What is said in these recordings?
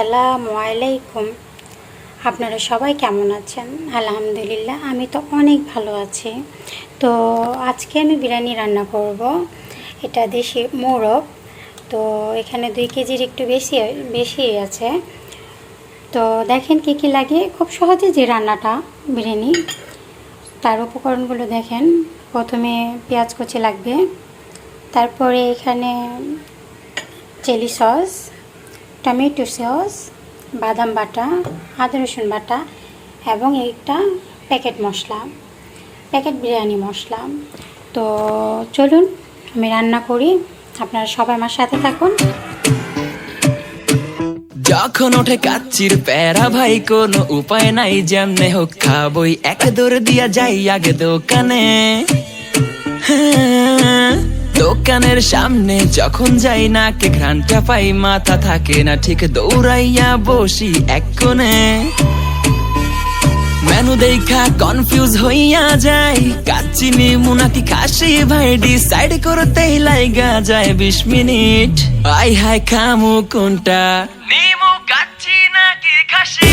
আসসালামু আলাইকুম। আপনারা সবাই কেমন আছেন? আলহামদুলিল্লাহ, আমি তো অনেক ভালো আছি। তো আজকে আমি বিরিয়ানি রান্না করব। এটা দেশি মোরগ। তো এখানে দুই কেজির একটু বেশি বেশি আছে। তো দেখেন কি কি লাগে। খুব সহজে যে রান্নাটা, বিরিয়ানি। তার উপকরণগুলো দেখেন। প্রথমে পেঁয়াজ কুচি লাগবে। তারপরে এখানে চিলি সস। টমেটো সস বাদাম বাটা আদা রসুন বাটা এবং একটা প্যাকেট মশলা প্যাকেট বিরিয়ানি মশলা। তো চলুন আমি রান্না করি। আপনারা সবাই আমার সাথে থাকুন। যখন ওঠে কাচ্চির প্যারা ভাই কোনো উপায় নাই যেমনে হোক খাবই। এক দৌড় দিয়া যাই আগে দোকানে। হ্যাঁ, দোকানের সামনে যখন যাই না, কে ঘ্রানটা পাই, মাথা থাকে না, ঠিক দৌড়াইয়া বসি এক কোণে। মেনু দেখা কনফিউজ হইয়া যায় কাচিনি মুনাকি খাসি, ভাই ডিসাইড করতেই লাইগা যায় বিশ মিনিট। আই হাই খামু কোনটা?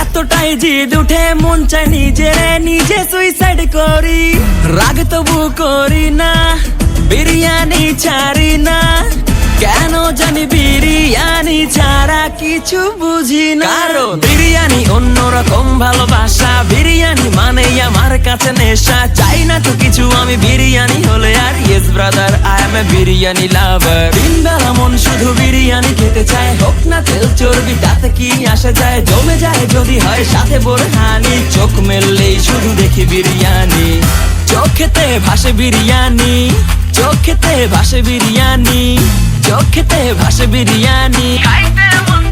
এতটাই জিদ উঠে মন চায় নিজের নিজে সুইসাইড করি। রাগ তবু করি না বিরিয়ানি ছাড়ি না। কেন জানি বিরিয়ানি ছাড়া কিছু বুঝি না। কারণ? বিরিয়ানি অন্যরকম ভালোবাসা বিরিয়ানি মানে আমার কাছে নেশা। চাই না তো কিছু আমি বিরিয়ানি হলে yes brother I am a biryani lover দিন বেলা মন শুধু বিরিয়ানি খেতে চায়। হোক না তেল চর্বি, তাতে কি আসে যায়? জমে যায় যদি হয় সাথে বোরহানি। চোখ মেললেই শুধু দেখি বিরিয়ানি। চোখেতে ভাসে বিরিয়ানি। চোখেতে ভাসে বিরিয়ানি। চোখেতে ভাসে বিরিয়ানি। খাইতে মন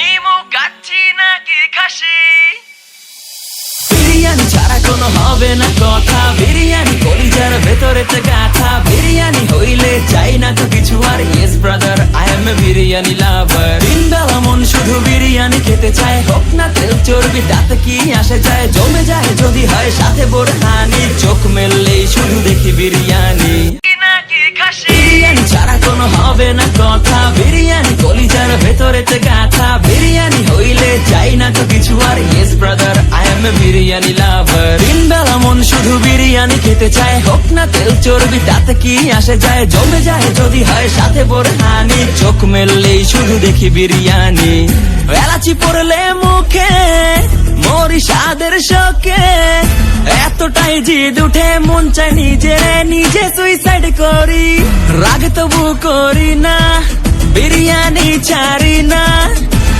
ছাড়া হবে না কথা। বিরিয়ানি কলিজার গাথা। বিরিয়ানি হইলে চাই না তো কিছু আর। Yes brother I am a biryani lover দিন মন শুধু বিরিয়ানি খেতে চায়। হোক না তেল চর্বি কি আসে যায়। জমে যায় যদি হয় সাথে চোখ মেললেই শুধু দেখি বিরিয়ানি। বিরিয়ানি ছাড়া কোনো হবে না কথা। বিরিয়ানি কলিজার গাথা। বিরিয়ানি হইলে চাই না তো কিছু আর। Yes brother I am a biryani খেতে চায়, হোক না তেল চর্বি, তাতে কি আসে যায়? জমে যায় যদি হয় সাথে বোরহানি। চোখ মেললেই শুধু দেখি বিরিয়ানি। এলাচি পড়লে মুখে মরি স্বাদের শোকে। এতটাই জিদ উঠে, মন চায় নিজে নিজে সুইসাইড করি। রাগ তবু করি না, বিরিয়ানি ছাড়ি না।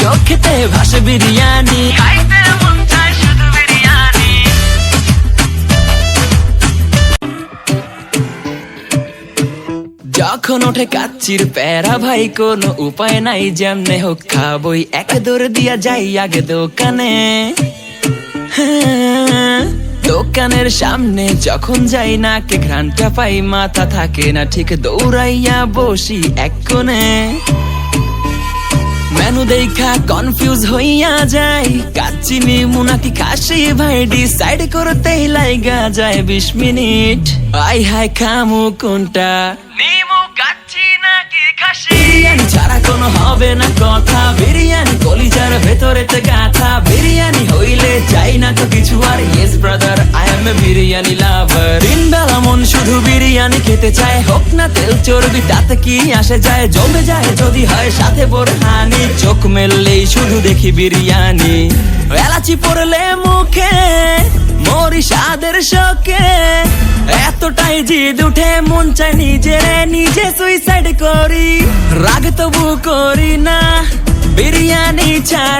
চোখেতে ভাসে বিরিয়ানি। যখন ওঠে কাচ্চির প্যারা ভাই কোনো উপায় নাই যেমনে হোক খাবই। এক দৌড় দিয়া যাই আগে দোকানে। হ্যাঁ, দোকানের সামনে যখন যাই না কে ঘ্রানটা পাই মাথা থাকে না ঠিক দৌড়াইয়া বসি এক কোণে। মেনু দেখা কনফিউজ হইয়া যাই কাচিনি মুনাকি খাসি ভাই ডিসাইড করতেই লাইগা যায় বিশ মিনিট। আই হাই খামু কোনটা? নিমু কাচ্ছি নাকি খাসি? বিরিয়ানি ছাড়া কোনো হবে না কথা। বিরিয়ানি কলিজার ভেতরে গাথা। বিরিয়ানি হইলে চাই না তো কিছু আর। Yes brother I am a biryani lover biryani খেতে চায়। হোক না তেল চর্বি, তাতে কি আসে যায়? জমে যায় যদি হয় সাথে বোরহানি। চোখ মেললেই শুধু দেখি বিরিয়ানি। এলাচি পড়লে মুখে মরি স্বাদের শোকে। এতটাই জিদ উঠে, মন চায় নিজের নিজে সুইসাইড করি। রাগ তবু করি না, বিরিয়ানি ছাড়ি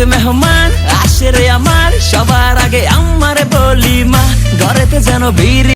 ঘরেতে মেহমান আসে রে আমার সবার আগে আমারে বলি মা ঘরেতে যেন বিরি